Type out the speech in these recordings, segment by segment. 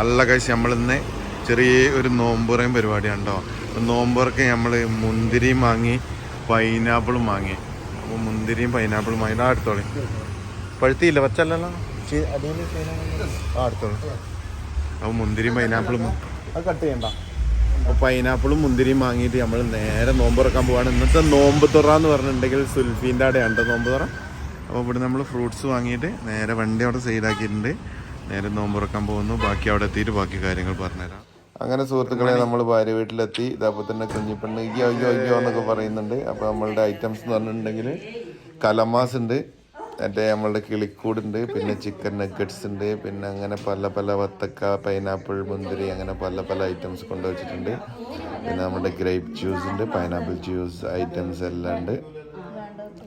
നല്ല കഴിച്ച് നമ്മളിന്ന് ചെറിയ ഒരു നോമ്പുറയും പരിപാടിയാണ് കേട്ടോ നോമ്പുറക്ക് നമ്മൾ മുന്തിരിയും വാങ്ങി പൈനാപ്പിളും വാങ്ങി. അപ്പോൾ മുന്തിരിയും പൈനാപ്പിളും വാങ്ങി. അടുത്തോളി. പഴുത്തിയില്ല? പച്ചല്ലല്ലോ? ആ അടുത്തോളി. അപ്പോൾ മുന്തിരിയും പൈനാപ്പിളും അത് കട്ട് ചെയ്യണ്ട. അപ്പോൾ പൈനാപ്പിളും മുന്തിരിയും വാങ്ങിയിട്ട് നമ്മൾ നേരെ നോമ്പ് തുറക്കാൻ പോവാണ്. ഇന്നത്തെ നോമ്പ് തുറ എന്ന് പറഞ്ഞിട്ടുണ്ടെങ്കിൽ സുൽഫീന്റെ അവിടെ ഉണ്ട് നോമ്പ് തുറ. അപ്പോൾ ഇവിടെ നമ്മൾ ഫ്രൂട്ട്സ് വാങ്ങിയിട്ട് നേരെ വണ്ടി അവിടെ സൈഡാക്കിയിട്ടുണ്ട് നേരെ നോമ്പുറക്കാൻ പോകുന്നു. ബാക്കി അവിടെ എത്തിയിട്ട് ബാക്കി കാര്യങ്ങൾ പറഞ്ഞുതരാം. അങ്ങനെ സുഹൃത്തുക്കളെ നമ്മൾ ഭാര്യ വീട്ടിലെത്തി. ഇതപ്പോൾ തന്നെ കുഞ്ഞിപ്പെണ്ണ് അയ്യോ അയ്യോ അയ്യോ എന്നൊക്കെ പറയുന്നുണ്ട്. അപ്പോൾ നമ്മളുടെ ഐറ്റംസ് എന്ന് പറഞ്ഞിട്ടുണ്ടെങ്കിൽ കലമാസ് ഉണ്ട്. മറ്റേ നമ്മളുടെ കിളിക്കൂടുണ്ട് പിന്നെ ചിക്കൻ നഗറ്റ്സ് ഉണ്ട്. പിന്നെ അങ്ങനെ പല പല വത്തക്ക പൈനാപ്പിൾ മുന്തിരി അങ്ങനെ പല പല ഐറ്റംസ് കൊണ്ടുവച്ചിട്ടുണ്ട് പിന്നെ നമ്മുടെ ഗ്രേപ്പ് ജ്യൂസ് ഉണ്ട്. പൈനാപ്പിൾ ജ്യൂസ് ഐറ്റംസ് എല്ലാം ഉണ്ട്.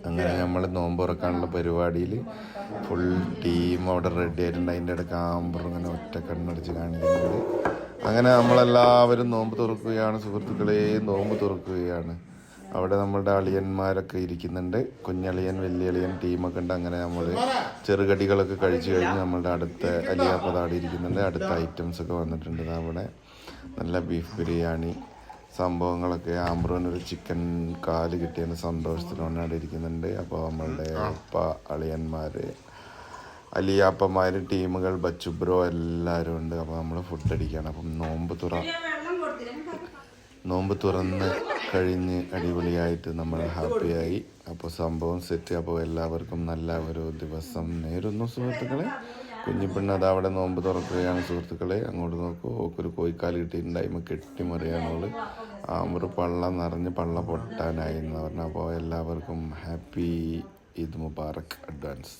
അങ്ങനെ നമ്മൾ നോമ്പ് തുറക്കാനുള്ള പരിപാടിയിൽ ഫുൾ ടീം അവിടെ റെഡി ആയിട്ടുണ്ട്. അതിന്റെ ഇടയ്ക്ക് ആമ്പർ ഇങ്ങനെ ഒറ്റ കണ്ണടിച്ച് കാണിക്കുന്നുണ്ട്. അങ്ങനെ നമ്മളെല്ലാവരും നോമ്പ് തുറക്കുകയാണ്. സുഹൃത്തുക്കളെ നോമ്പ് തുറക്കുകയാണ്. അവിടെ നമ്മളുടെ അളിയന്മാരൊക്കെ ഇരിക്കുന്നുണ്ട്. കുഞ്ഞളിയൻ വലിയളിയൻ ടീമൊക്കെ ഉണ്ട്. അങ്ങനെ നമ്മൾ ചെറുകടികളൊക്കെ കഴിച്ചു കഴിഞ്ഞ് നമ്മളുടെ അടുത്ത അലിയാപ്പതാടി ഇരിക്കുന്നുണ്ട്. അടുത്ത ഐറ്റംസ് ഒക്കെ വന്നിട്ടുണ്ട് അവിടെ. നല്ല ബീഫ് ബിരിയാണി. സംഭവങ്ങളൊക്കെ. ആംബ്രോനൊരു ചിക്കൻ കാൽ കിട്ടിയതിന് സന്തോഷത്തിലാണ് ഇരിക്കുന്നുണ്ട്. അപ്പോൾ നമ്മളുടെ അപ്പ അളിയന്മാർ അലിയാപ്പന്മാർ ടീമുകൾ ബച്ചുബ്രോ എല്ലാവരും ഉണ്ട്. അപ്പോൾ നമ്മൾ ഫുഡ് അടിക്കുകയാണ് അപ്പം നോമ്പ് തുറ നോമ്പ് തുറന്ന് കഴിഞ്ഞ് അടിപൊളിയായിട്ട് നമ്മൾ ഹാപ്പിയായി. അപ്പോൾ സംഭവം സെറ്റ് അപ്പോൾ എല്ലാവർക്കും നല്ല ഒരു ദിവസം നേരുന്നു സുഹൃത്തുക്കളെ. കുഞ്ഞിപ്പെണ്ണ് അത് അവിടെ നോമ്പ് തുറക്കുകയാണ് സുഹൃത്തുക്കളെ. അങ്ങോട്ട് നോക്കൂ ഓക്കൊരു കോയിക്കാൽ കിട്ടിയിട്ടുണ്ടായി. കെട്ടിമറിയാണോൾ ആമൊരു പള്ള നിറഞ്ഞ് പള്ള പൊട്ടാനായി എന്ന് പറഞ്ഞു. അപ്പോൾ എല്ലാവർക്കും ഹാപ്പി ഈദ് മുബാറക് അഡ്വാൻസ്.